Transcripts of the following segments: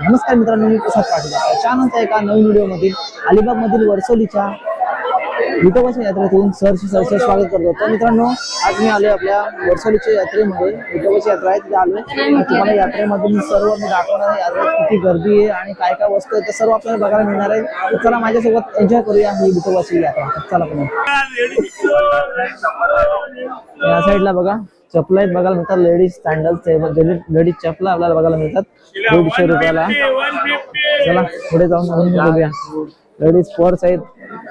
नमस्कार मित्रांनो मी प्रसाद पाटील त्यानंतर एका नवीन व्हिडिओमधील अलिबाग मधील वर्सोलीच्या विठोबाच्या यात्रेतून सरसे सरस स्वागत करतो. तर मित्रांनो आज मी आलोय आपल्या वर्सोलीच्या यात्रेमध्ये. विठोबाची यात्रा आहे तिथे आलोय. तुम्हाला यात्रेमधून सर्व मी दाखवणार आहे यात्रेत किती गर्दी आहे आणि काय काय वस्तू आहे ते सर्व आपल्याला बघायला मिळणार आहे. चला माझ्यासोबत एन्जॉय करूया ही विठोबाची यात्रा. चला पण या साईडला बघा. चपला आहेत बघायला मिळतात. लेडीज सँडल्स लेडीज चपला आपल्याला बघायला मिळतात. दीडशे रुपयाला. चला पुढे जाऊन बघूया. लेडीज पर्स आहेत.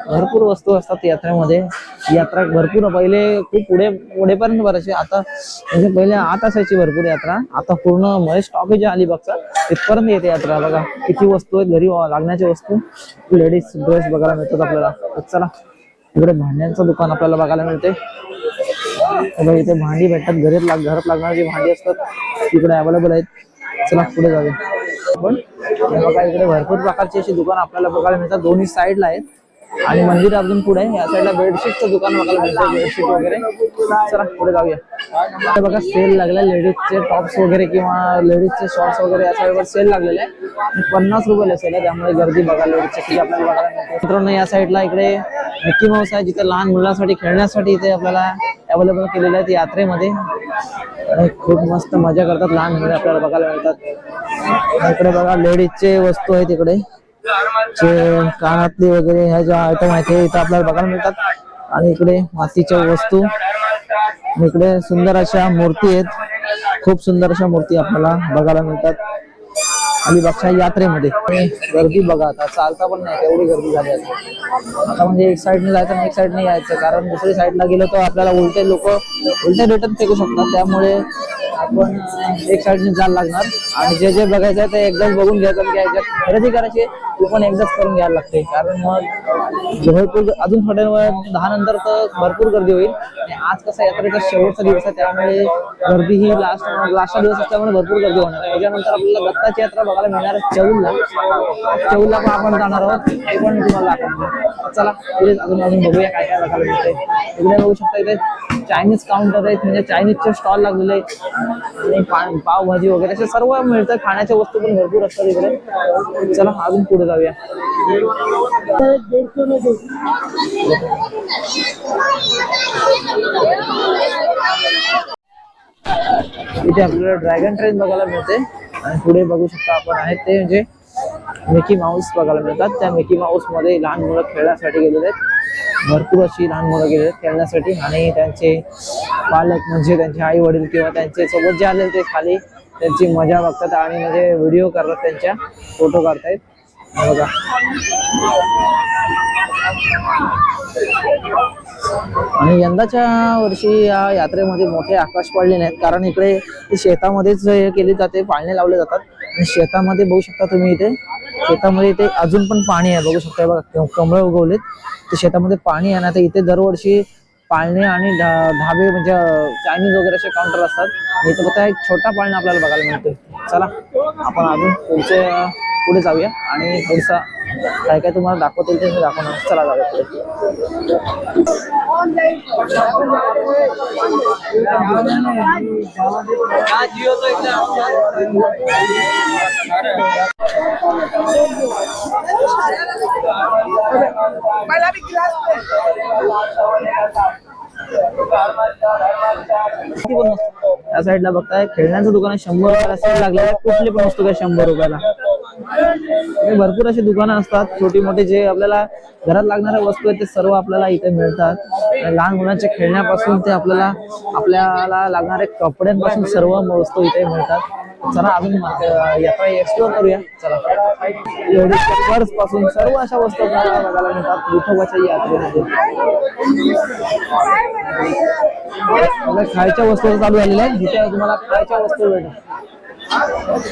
भरपूर वस्तू असतात यात्रेमध्ये. यात्रा भरपूर. पहिले खूप पुढे पुढेपर्यंत बरेचसे आता म्हणजे पहिले आत असायची भरपूर यात्रा. आता पूर्ण महेश स्टॉपेज आली बघता तिथपर्यंत येते यात्रा. बघा किती वस्तू आहेत. घरी लागण्याच्या वस्तू. लेडीज ड्रेस बघायला मिळतात आपल्याला. चला इकडे भांड्यांचं दुकान आपल्याला बघायला मिळते. बघा इथे भांडी भेटतात घरात लाग घरात लागणारी जी भांडी असतात इकडे अवेलेबल आहेत. चला पुढे जाऊया. पण बघा इकडे भरपूर प्रकारची अशी दुकान आपल्याला बघायला मिळतात. दोन्ही साईडला आहेत. आणि मंदिर अजून पुढे या साईडला बेडशीटचं दुकान बघायला मिळतं बेडशीट वगैरे. चला पुढे जाऊया. बघा सेल लागला लेडीजचे टॉप्स वगैरे किंवा लेडीजचे शॉर्ट्स वगैरे या साईडवर सेल लागलेले आहे. पन्नास रुपयाला सेल आहे. त्यामुळे गर्दी बघा लेडीजची किती आपल्याला बघायला मिळते. मित्रांनो या साईडला इकडे मिक्की माऊस आहे जिथे लहान मुलांसाठी खेळण्यासाठी इथे आपल्याला अवेलेबल केलेले आहेत यात्रेमध्ये. आणि खूप मस्त मजा करतात लहान मुले आपल्याला बघायला मिळतात. इकडे बघा लेडीजचे वस्तू आहेत इकडे. कानातली वगैरे ह्या ज्या आयटम आहेत ते इथं आपल्याला बघायला मिळतात. आणि इकडे मातीच्या वस्तू. इकडे सुंदर अशा मूर्ती आहेत. खूप सुंदर अशा मूर्ती आपल्याला बघायला मिळतात. अलिबागच्या यात्रेमध्ये. गर्दी बघा आता चालता पण नाही एवढी गर्दी झाली आता आता म्हणजे एक साईडने जायचं एक साईडने यायचं. कारण दुसरी साईडला गेलो तर आपल्याला उलटे लोक उलटे रिटर्न फेकू शकतात. त्यामुळे आपण एक साईडने जायला लागणार. आणि जे जे बघायचं आहे ते एकदाच बघून घ्यायचं आणि घ्यायचं. खरेदी करायची ते पण एकदाच करून घ्यायला लागते. कारण मग भरपूर अजून थोड्या वेळ दहा नंतर तर भरपूर गर्दी होईल. आणि आज कसं यात्रेचा शेवटचा दिवस आहे त्यामुळे गर्दी ही लास्ट लास्टचा दिवस असल्यामुळे भरपूर गर्दी होणार आहे. त्याच्यानंतर आपल्याला दत्ताची यात्रा बघायला मिळणार आहे चौलला. चौलला पण आपण जाणार आहोत. ते पण तुम्हाला चला अजून अजून बघूया काय काय बघायला मिळते इकडे बघू शकता इथे. चायनीज काउंटर आहेत म्हणजे चायनीजचे स्टॉल लागलेले आहेत. आणि पा- पावभाजी वगैरे असे सर्व मिळतात. खाण्याच्या वस्तू पण भरपूर असतात इकडे. चला अजून पुढे जाऊया. इथे आपल्याला ड्रॅगन ट्रेन बघायला मिळते. आणि पुढे बघू शकता आपण आहे ते म्हणजे मिकी माऊस बघायला मिळतात. त्या मिकी माऊसमध्ये लहान मुलं खेळण्यासाठी गेलेले आहेत. भरपूर अशी लहान मुलं गेले आहेत खेळण्यासाठी. आणि त्यांचे पालक म्हणजे त्यांचे आई वडील किंवा त्यांचे सोबत जे आलेले ते खाली त्यांची मजा बघतात आणि म्हणजे व्हिडिओ करतात त्यांच्या फोटो काढतायत. बघा. आणि यंदाच्या वर्षी या यात्रेमध्ये मोठे आकाश पडले नाहीत. कारण इकडे शेतामध्येच हे केले जाते पाळणे लावले जातात. आणि शेतामध्ये बघू शकता तुम्ही इथे. शेतामध्ये इथे अजून पण पाणी आहे. बघू शकता बघा कमळ उगवलेत. ते शेतामध्ये पाणी आहे ना तर इथे दरवर्षी पाळणे आणि ढाबे म्हणजे चायनीज वगैरे असे काउंटर असतात. आणि इथं फक्त एक छोटा पाळणा आपल्याला बघायला मिळतोय. चला आपण अजून पुढचे पुढे जाऊया आणि पुढचा काय काय तुम्हाला दाखवतील ते मी दाखवणार चला जाऊया पुढे. किती पण वस्तू या साईडला बघताय खेळण्याचं दुकान आहे शंभर रुपयाला सेल लागले कुठले पण वस्तू काय शंभर रुपयाला. भरपूर अशी दुकानं असतात छोटी मोठी जे आपल्याला घरात लागणाऱ्या वस्तू आहेत ते सर्व आपल्याला इथे मिळतात. लहान मुलांच्या खेळण्यापासून ते आपल्याला आपल्याला लागणारे कपड्यांपासून सर्व वस्तू इथे मिळतात. चला अजून यात्रा एक्सप्लोर करूया. चला. पर्सपासून सर्व अशा वस्तू आपल्याला बघायला मिळतात विठोबाच्या यात्रेमध्ये. खायच्या वस्तू चालू झालेल्या आहेत. जिथे तुम्हाला खायच्या वस्तू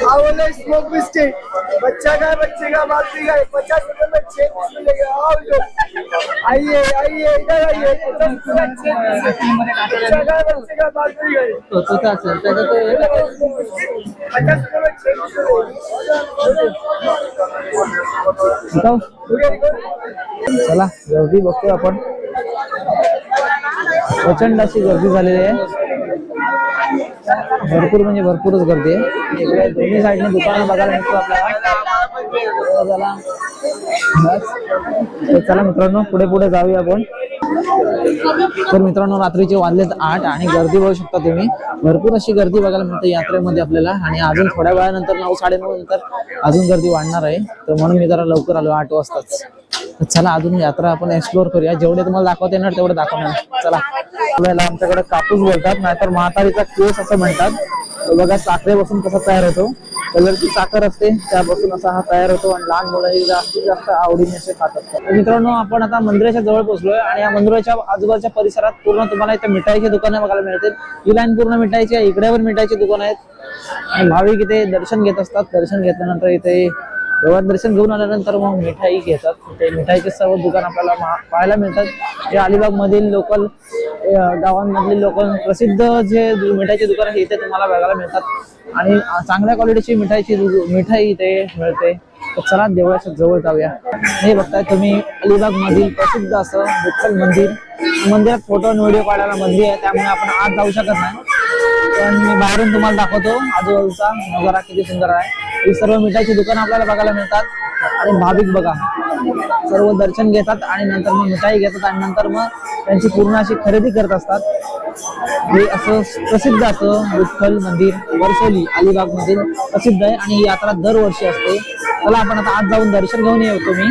आवले स्मोक बिस्किट बच्चा का बच्चे का बात भी गए पचास रुपए में छह पीस मिलेगा आओ जो आइए आइए इधर आइए पचास रुपए में छह पीस बच्चा का बच्चे का तो तिथं असेल त्याचं ते पचास रुपए में छह पीस इथं मिलेगा चला गर्दी बघतोय आपण. प्रचंड अशी गर्दी झालेली आहे. भरपूर म्हणजे भरपूरच गर्दी आहे. इकडे दोन्ही साईडने दुकान बघायला मिळतो आपल्याला. चला मित्रांनो पुढे पुढे जाऊया आपण. तर मित्रांनो रात्रीचे वाजलेत आठ आणि गर्दी बघू शकता तुम्ही. भरपूर अशी गर्दी बघायला मिळते यात्रेमध्ये आपल्याला. आणि अजून थोड्या वेळानंतर नऊ साडेनऊ नंतर अजून गर्दी वाढणार आहे. तर म्हणून मी जरा लवकर आलो आठ वाजताच. चला अजून यात्रा आपण एक्सप्लोर करूया. जेवढे तुम्हाला दाखवता येणार तेवढे दाखवणार चला. आपल्याला आमच्याकडे कापूस बोलतात नाहीतर म्हातारीचा केस असं म्हणतात. बघा साखरेपासून कसा तयार होतो. कलरची साखर असते त्यापासून असा हा तयार होतो आणि लहान मुलं हे जास्तीत जास्त आवडीने असे खात असतात मित्रांनो आपण आता मंदिराच्या जवळ पोहोचलोय आणि या मंदिराच्या आजूबाजूच्या परिसरात पूर्ण तुम्हाला इथे मिठाईची दुकानं बघायला मिळतील. ही लाईन पूर्ण मिठाईची आहे इकडे मिठाईची दुकान आहेत. आणि भाविक इथे दर्शन घेत असतात. दर्शन घेतल्यानंतर इथे देवात दर्शन घेऊन आल्यानंतर मग मिठाई घेतात. ते मिठाईचे सर्व दुकान आपल्याला पाहायला मिळतात. जे अलिबाग मधील लोकल गावांमधील लोकल प्रसिद्ध जे मिठाईचे दुकान आहे इथे तुम्हाला बघायला मिळतात. आणि चांगल्या क्वालिटीची मिठाईची मिठाई इथे मिळते. तर चला देवळाच्या जवळ जाऊया. हे बघताय तुम्ही अलिबाग मधील प्रसिद्ध असं विठ्ठल मंदिर. मंदिरात फोटो आणि व्हिडिओ काढायला मंदिर आहे त्यामुळे आपण आज जाऊ शकत नाही. पण मी बाहेरून तुम्हाला दाखवतो. आजूबाजूचा नजारा किती सुंदर आहे. ही सर्व मिठाईची दुकान आपल्याला बघायला मिळतात. आणि भाविक बघा. सर्व दर्शन घेतात आणि नंतर मग मिठाई घेतात आणि नंतर मग त्यांची पूर्ण अशी खरेदी करत असतात. हे असं प्रसिद्ध असं विठ्ठल मंदिर वर्सोली अलिबाग मधील प्रसिद्ध आहे आणि ही यात्रा दरवर्षी असते. चला आपण आता आज जाऊन दर्शन घेऊन येतो मी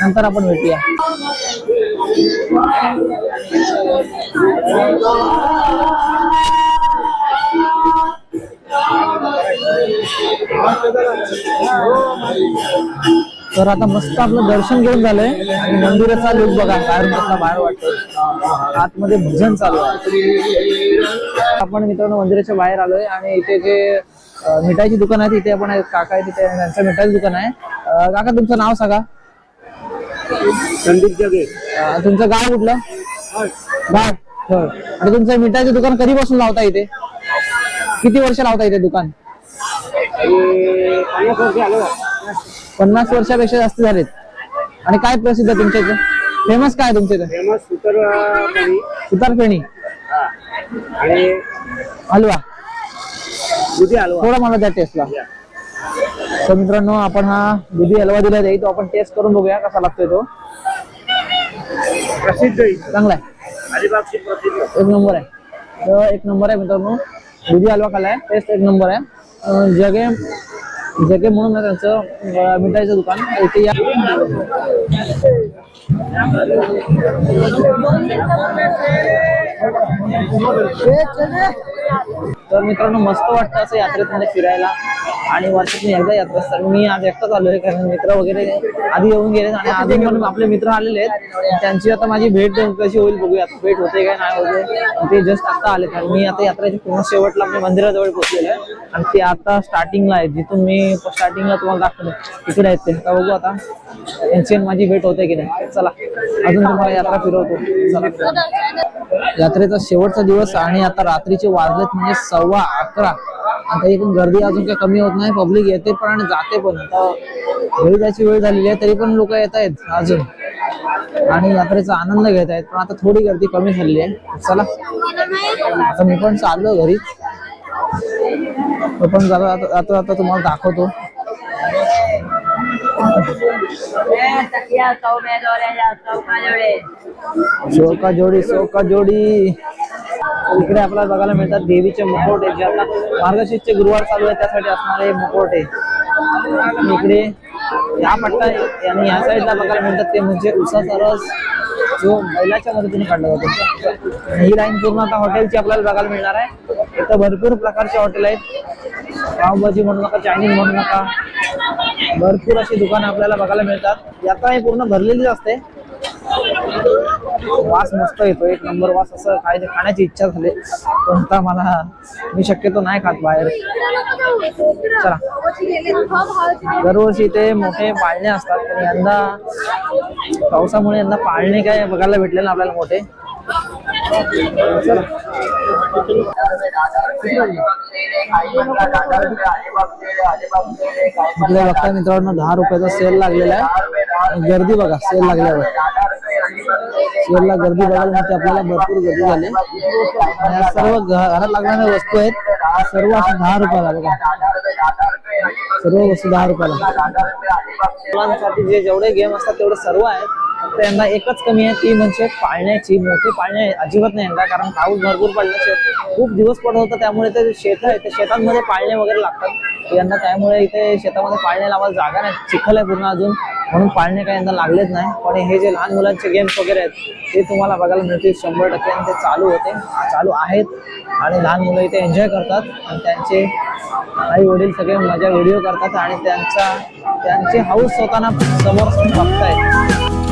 नंतर आपण भेटूया. तर आता मस्त आपलं दर्शन घेऊन झालंय. आणि मंदिराचा लुक बघा बाहेर कसला बाहेर वाटतोय. आतमध्ये भजन चालू आहे. आपण मित्रांनो मंदिराच्या बाहेर आलोय आणि इथे जे मिठाईची दुकान आहे तिथे आपण काका आहे तिथे त्यांचं मिठाईचं दुकान आहे. काका तुमचं नाव सांगा. संदीप जगे तुमचं गाव कुठलं? गाव आणि तुमचं मिठाईचं दुकान कधीपासून लावता इथे? किती वर्ष लावता इथे दुकान? पन्नास वर्षापेक्षा जास्त झालेत. आणि काय प्रसिद्ध आहे तुमच्या इथे? फेमस काय तुमच्या इथे? फेमस सुतर आणि हलवा. दुधी हलवा थोडा मला त्या टेस्टला तर मित्रांनो आपण हा दुधी हलवा दिला जाईल तो आपण टेस्ट करून बघूया कसा लागतोय तो. प्रसिद्ध आहे. चांगला आहे. अलिबागची प्रसिद्ध. एक नंबर आहे. तर एक नंबर आहे मित्रांनो. दुधी हलवा खाल्लाय टेस्ट एक नंबर आहे. जगे जगे म्हणून त्यांचं मिठाईचं दुकान. इथे या. तर मित्रांनो मस्त वाटतं असं यात्रेत फिरायला. आणि वर्षातून एकदा यात्रा असतात मी आज एकटाच आलोय कारण मित्र वगैरे आधी येऊन गेले आणि अजून पण आपले मित्र आलेले आहेत. त्यांची आता माझी भेट कशी होईल बघूया भेट होते काय नाही होते. ते जस्ट आता आले कारण मी आता यात्रेच्या पूर्ण शेवटला आपल्या मंदिराजवळ पोहोचलेलो आहे. आणि ते आता स्टार्टिंगला आहे जिथून मी स्टार्टिंगला तुम्हाला दाखवलं तिकडे आहेत ते. आता बघू आता. त्यांची आणि माझी भेट होते की नाही. चला. अजून तुम्हाला यात्रा फिरवतो. चला. यात्रेचा शेवटचा दिवस आणि आता रात्रीचे वाजलेत म्हणजे सव्वा अकरा. आता एकूण गर्दी अजून काही कमी होत नाही पब्लिक येते पण आणि जाते पण. आता घरी जायची वेळ झालेली आहे तरी पण लोक येत आहेत अजून. आणि यात्रेचा आनंद घेत आहेत पण आता थोडी गर्दी कमी झालेली आहे. चला. आता मी पण चाललो घरीच पण जरा आता आता आता तुम्हाला दाखवतो. शोका जोडी शोका जोडी. इकडे आपल्याला बघायला मिळतात देवीचे मुखवटे जे आता मार्गशीर्षचे गुरुवार चालू आहे त्यासाठी असणारे मुखवटे इकडे या पट्टा आणि या साईडला बघायला मिळतात ते म्हणजे उसाचा रस जो बैलाच्या मदतीने काढला जातो. ही लाईन पूर्ण आता हॉटेलची आपल्याला बघायला मिळणार आहे. इथं भरपूर प्रकारचे हॉटेल आहेत. पावभाजी म्हणू नका चायनीज म्हणू नका. भरपूर अशी दुकानं आपल्याला बघायला मिळतात. यात्रा ही पूर्ण भरलेलीच असते. वास मस्त येतो एक नंबर वास असं काय ते खाण्याची इच्छा झाली. कोणता मला मी शक्यतो नाही खात बाहेर. चला. दरवर्षी इथे मोठे पाळणे असतात. पण यंदा पावसामुळे यंदा पाळणे काय बघायला भेटले ना आपल्याला मोठे. चला. इकडे बघता मित्रांनो दहा रुपयाचा सेल लागलेला आहे. गर्दी बघा सेल लागल्यावर. शेअरला गर्दी बघायला मिळते आपल्याला भरपूर गर्दी झाली. सर्व घरात लागणाऱ्या वस्तू आहेत सर्व अशा दहा रुपयाला बघा. सर्व वस्तू दहा रुपयाला. मुलांसाठी जे जेवढे गेम असतात तेवढे सर्व आहेत. फक्त यंदा एकच कमी आहे ती म्हणजे पाळण्याची. मोठी पाळणे अजिबात नाही यंदा कारण पाऊस भरपूर पडल्याचे खूप दिवस पडत होता त्यामुळे ते शेत आहे ते शेतांमध्ये पाळणे वगैरे लागतात. यंदा त्यामुळे इथे शेतामध्ये पाळणे लावायला जागा नाही चिखल आहे पूर्ण अजून. म्हणून पाळणे काही यंदा लागलेच नाही. पण हे जे लहान मुलांचे गेम्स वगैरे आहेत ते तुम्हाला बघायला मिळतील शंभर टक्के आणि ते चालू होते. चालू आहेत आणि लहान मुलं इथे एन्जॉय करतात. आणि त्यांचे आई वडील सगळे मजा व्हिडिओ करतात आणि त्यांचा त्यांची हाऊस स्वतःना समोर बघतायत.